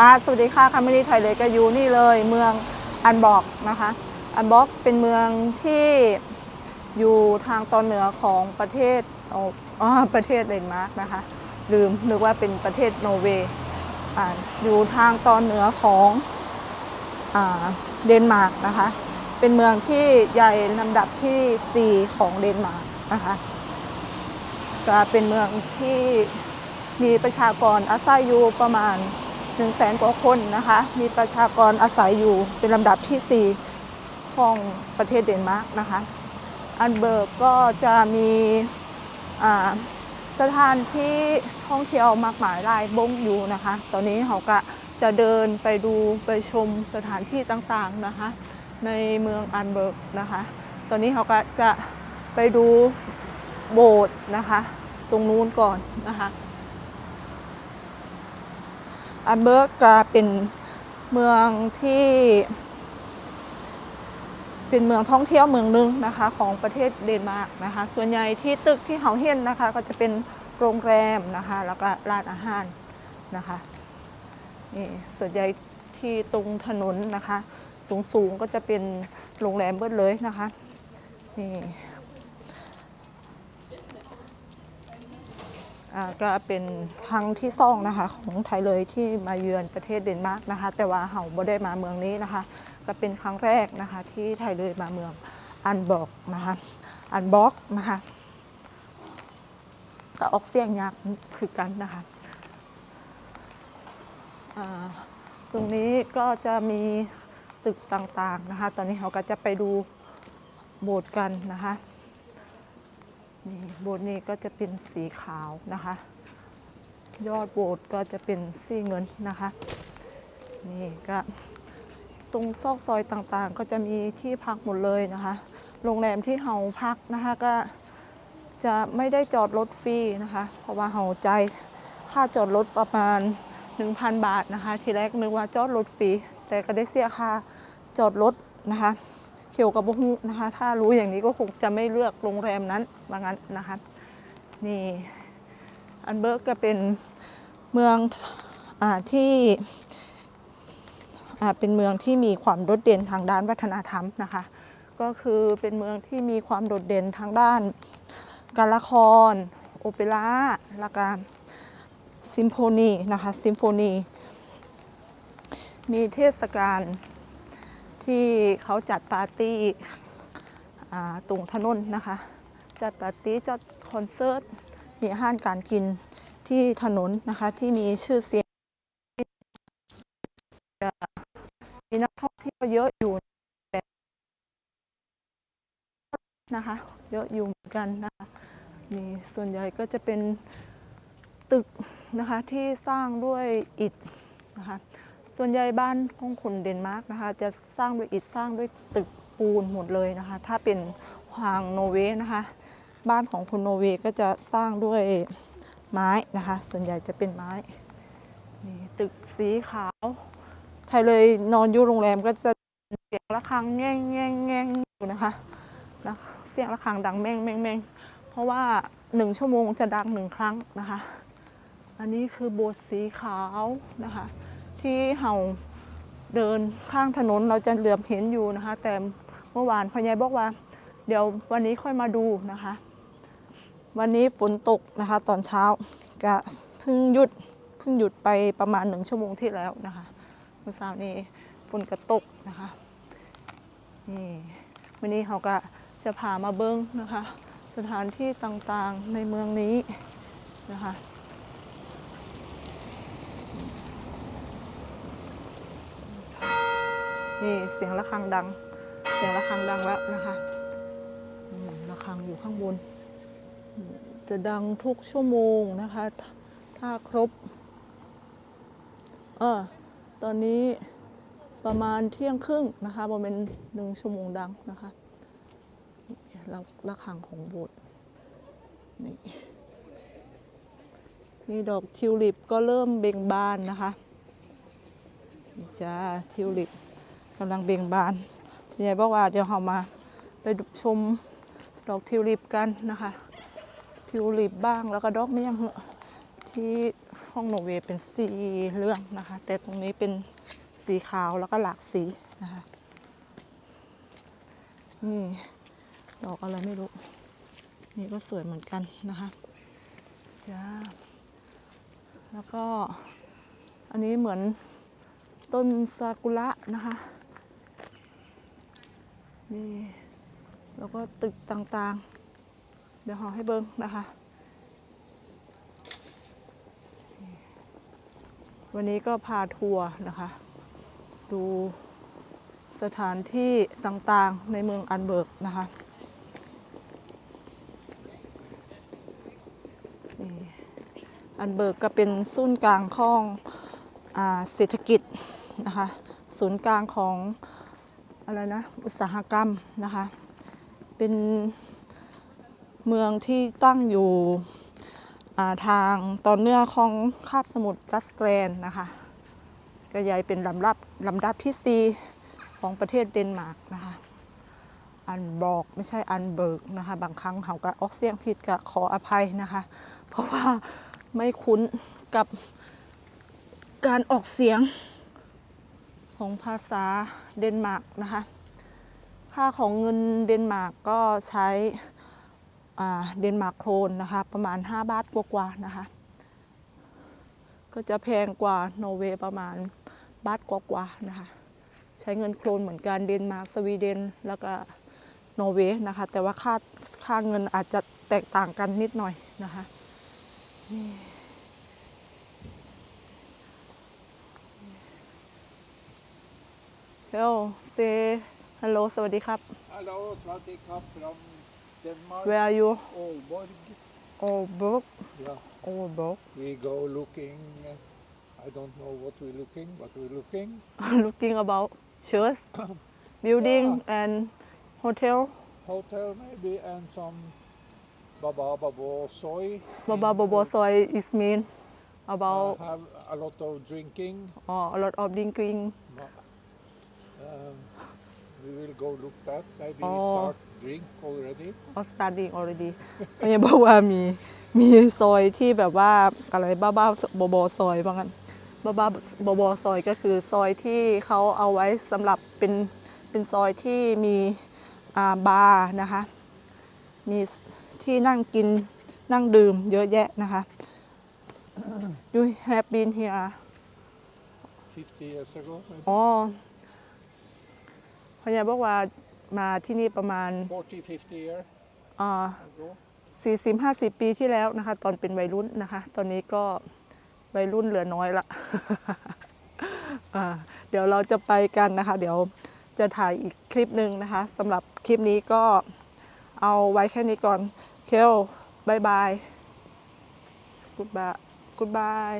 ค่ะสวัสดีค่ะคามิลีไทยเลยก็อยู่นี่เลยเมืองอันบอกนะคะ อันบอกเป็นเมืองที่อยู่ทางตอนเหนือของประเทศอ๋อประเทศเดนมาร์กนะคะ ลืมนึกว่าเป็นประเทศโนเวย์ออยู่ทางตอนเหนือของเดนมาร์กนะคะ เป็นเมืองที่ใหญ่ลำดับทีสี่ 4 ของเดนมาร์กนะคะ ก็เป็นเมืองที่มีประชากรอาศัยอยู่ประมาณ 1นึ่งแสนกว่าคนนะคะ มีประชากรอาศัยอยู่เป็นลำดับที่ 4 ของประเทศเดนมาร์กนะคะ อันเบิร์กก็จะมีสถานที่ท่องเที่ยวมากมายหลายบงอยู่นะคะ ตอนนี้เขาก็จะเดินไปดูไปชมสถานที่ต่างๆนะคะ ในเมืองอันเบิร์กนะคะ ตอนนี้เขาก็จะไปดูโบสถ์นะคะ ตรงนู้นก่อนนะคะ อันเบิร์กจะเป็นเมืองที่ เป็นเมืองท่องเที่ยวเมืองหนึงนะคะของประเทศเดนมาร์กนะคะ ส่วนใหญ่ที่ตึกที่เขาเห็นนะคะ ก็จะเป็นโรงแรมนะคะ แล้วก็ร้านอาหารนะคะนี่ส่วนใหญ่ที่ตรงถนนนะคะ สูงๆก็จะเป็นโรงแรมเบิดเลยนะคะนี่อ่า ก็เป็นครั้งที่สองนะคะของไทยเลยที่มาเยือนประเทศเดนมาร์กนะคะ แต่ว่าเขาบ่ได้มาเมืองนี้นะคะ ก็เป็นครั้งแรกนะคะที่ไทยเลยมาเมืองอันบอกนะคะอันบอกนะคะก็ออกเสียงยากคือกันนะคะตรงนี้ก็จะมีตึกต่างๆนะคะ ตอนนี้เขาก็จะไปดูโบสถ์กันนะคะ นี่โบสถ์นี้ก็จะเป็นสีขาวนะคะ ยอดโบสถ์ก็จะเป็นสีเงินนะคะ นี่ก็ตรงซอกซอยต่างๆ ก็จะมีที่พักหมดเลยนะคะ โรงแรมที่เฮาพักนะคะก็จะไม่ได้จอดรถฟรีนะคะ เพราะว่าเฮาใจค่าจอดรถประมาณ 1,000 บาทนะคะ ทีแรกนึกว่าจอดรถฟรีแต่ก็ได้เสียค่าจอดรถนะคะ เขียวกับบุ้นะคะ ถ้ารู้อย่างนี้ก็คงจะไม่เลือกโรงแรมนั้นว่างั้นนะคะ นี่อันเบิร์กก็เป็นเมืองอที่เป็นเมืองที่มีความโดดเด่นทางด้านวัฒนธรรมนะคะ ก็คือเป็นเมืองที่มีความโดดเด่นทางด้านการละคร โอเปร่าแล้วก็ซิมโฟนีนะคะซิมโฟนี มีเทศกาล ที่เขาจัดปาร์ตี้ตรงถนนนะคะ จัดปาร์ตี้จัดคอนเสิร์ต มีอาหารการกินที่ถนนนะคะที่มีชื่อเสียง มีนักท่องเที่ยวเยอะอยู่นะคะ เยอะอยู่เหมือนกันนะคะนี่ส่วนใหญ่ก็จะเป็นตึกนะคะที่สร้างด้วยอิฐนะคะ ส่วนใหญ่บ้านของคนเดนมาร์กนะคะ จะสร้างด้วยอิฐสร้างด้วยตึกปูนหมดเลยนะคะ ถ้าเป็นทางโนเวย์นะคะ บ้านของคนโนเวย์ก็จะสร้างด้วยไม้นะคะ ส่วนใหญ่จะเป็นไม้นี่ตึกสีขาว ไทยเลยนอนอยู่โรงแรมก็จะเสียงระฆังแง่งแง่งแง่งอยู่นะคะนะเสียงระฆังดังแม่งแม่งแม่งเพราะว่าหนึ่งชั่วโมงจะดังหนึ่งครั้งนะคะ อันนี้คือโบสถ์สีขาวนะคะ ที่เห่าเดินข้างถนนเราจะเหลือบเห็นอยู่นะคะ แต่เมื่อวานพ่อใหญ่บอกว่า เดี๋ยววันนี้ค่อยมาดูนะคะ วันนี้ฝนตกนะคะ ตอนเช้าก็เพิ่งหยุดเพิ่งหยุดไปประมาณหนึ่งชั่วโมงที่แล้วนะคะเมื่อเช้านี้ฝนกระตกนะคะนี่วันนี้เขาก็จะพามาเบิ้งนะคะ สถานที่ต่างๆในเมืองนี้นะคะ นี่เสียงะระฆังดัง เสียงะระฆังดังแล้วนะคะระฆังอยู่ข้างบน จะดังทุกชั่วโมงนะคะ ถ้าครบ เออตอนนี้ประมาณเที่ยงครึ่งนะคะประมาณหนึ่งชั่วโมงดังนะคะระระฆังของโบสถ์นี่นี่ดอกทิวลิปก็เริ่มเบ่งบานนะคะจ้าทิวลิป กำลังเบ่งบานพี่ใหญ่บอกว่าเดี๋ยวเรามาไปชมดอกทิวลิปกันนะคะทิวลิปบ้างแล้วก็ดอกเมี่ยงเหอะที่ขของโนเวย์เป็นสีเหลืองนะคะ แต่ตรงนี้เป็นสีขาวแล้วก็หลากสีนะคะนี่ดอกอะไรไม่รู้ นี่ก็สวยเหมือนกันนะคะจ้าแล้วก็อันนี้เหมือนต้นซากุระนะคะ นี่แล้วก็ตึกต่างๆ เดี๋ยวหอให้เบิ้งนะคะ วันนี้ก็พาทัวร์นะคะ ดูสถานที่ต่างๆในเมืองอันเบิร์กนะคะอันเบิร์กก็เป็นศูนย์กลางของอาเศรษฐกิจนะคะ ศูนย์กลางของ อะไรนะอุตสาหกรรมนะคะ เป็นเมืองที่ตั้งอยู่าทางตอนเหนือของคาบสมุทรจัสแลนนะคะก็ยายเป็นลำดับลำดับที่ 4 ของประเทศเดนมาร์กนะคะ อันบอกไม่ใช่อันเบิร์กนะคะ บางครั้งเขาก็ออกเสียงผิดก็ขออภัยนะคะ เพราะว่าไม่คุ้นกับการออกเสียง ของภาษาเดนมาร์กนะคะ ค่าของเงินเดนมาร์กก็ใช้เดนมาร์กโครนนะคะ ประมาณ 5 บาทกว่าๆนะคะ ก็จะแพงกว่าโนอร์เวย์ประมาณบาทกว่าๆนะคะ ใช้เงินโครนเหมือนกันเดนมาร์กสวีเดนแล้วก็นอร์เวย์นะคะ แต่ว่าค่าค่าเงินอาจจะแตกต่างกันนิดหน่อยนะคะนี่ เฮลเซฮัลโหลสวัสดีครับ Hallo, Svante Kapp from Denmark. Where are you Aalborg. Aalborg Yeah, Aalborg we go looking. uh, I don't know what we're looking, but we're looking. looking about church building and hotel Hotel maybe and some baba babo soy. Baba Bobo soy is mean Uh, about have a lot of drinking. uh, a lot of drinking Um, we will go look that. Maybe Oh. start drink already. or studying already ก็ยังบอกว่ามีมีซอยที่แบบว่าอะไรบ้าบ้าบอบอซอยบ้างกันบ้าบ้าบอบอซอยก็คือซอยที่เขาเอาไว้สำหรับเป็นเป็นซอยที่มีอ่าบาร์นะคะ มีที่นั่งกินนั่งดื่มเยอะแยะนะคะ You have been here 50 years ago, maybe. อ๋อพยาบอกว่ามาที่นี่ประมาณ 40, 50 years อ่า ago. 40 50ปีที่แล้วนะคะ ตอนเป็นวัยรุ่นนะคะ ตอนนี้ก็วัยรุ่นเหลือน้อยละ อ่าเดี๋ยวเราจะไปกันนะคะ เดี๋ยวจะถ่ายอีกคลิปหนึ่งนะคะสำหรับคลิปนี้ก็เอาไว้แค่นี้ก่อน เคลบายบายกูดบายกูดบาย